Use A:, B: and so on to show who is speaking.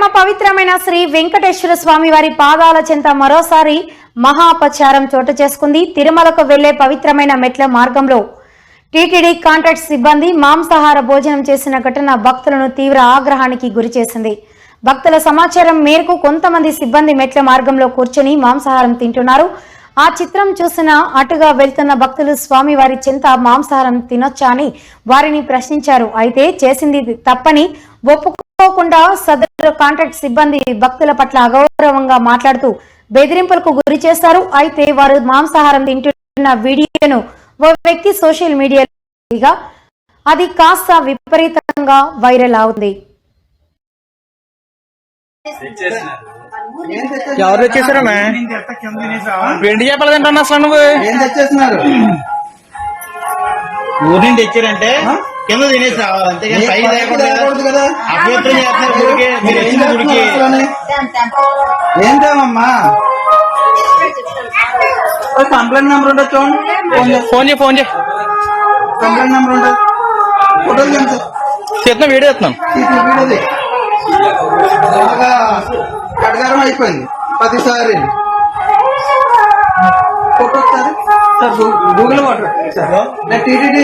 A: పరమ పవిత్రమైన శ్రీ వెంకటేశ్వర స్వామి వారి పాదాల చెంత మరోసారి మహాపచారం చోటు చేసుకుంది. తిరుమలకు వెళ్ళే పవిత్రమైన మెట్ల మార్గంలో టీటీడీ కాంట్రాక్ట్ సిబ్బంది మాంసాహార భోజనం చేసిన ఘటన భక్తులను తీవ్ర ఆగ్రహానికి గురిచేసింది భక్తుల సమాచారం మేరకు కొంతమంది సిబ్బంది మెట్ల మార్గంలో కూర్చొని మాంసాహారం తింటున్నారు. ఆ చిత్రం చూసిన అటుగా వెళ్తున్న భక్తులు స్వామి వారి చెంత మాంసాహారం తినొచ్చా అని వారిని ప్రశ్నించారు. అయితే చేసింది తప్పని ఒప్పుకోకుండా సదరు కాంట్రాక్ట్ సిబ్బంది భక్తుల పట్ల అగౌరవంగా మాట్లాడుతూ బెదిరింపులకు గురి చేస్తారు. అయితే వారు మాంసాహారం తింటున్న వీడియోను ఓ వ్యక్తి సోషల్ మీడియాగా అది కాస్త విపరీతంగా వైరల్ అవుతుంది.
B: ఎవరు తెచ్చేసారమ్మా వెండి అసలు నువ్వు?
C: ఏం తెచ్చేస్తున్నారు?
D: ఊరి నుంచి తెచ్చారంటే కింద తినేసి రావాలి అంతేగాని పై
C: పైకి
D: లేకుండా
C: తేకూడదు కదా.
D: చేస్తున్నారు గుడికి మీరు వచ్చిన గుడికి
C: కంప్లైంట్ నెంబర్ ఉండదు చూడండి. ఫోన్
B: చేయి ఫోన్ చేయి
C: కంప్లైంట్ నెంబర్ ఉండదు ఫోటోలు ఎంత
B: చేస్తున్నా వీడియో
C: వీడియోది బాగా కడగారం అయిపోయింది. ప్రతిసారి సార్ గూగుల్ వాటర్ టీటీడీ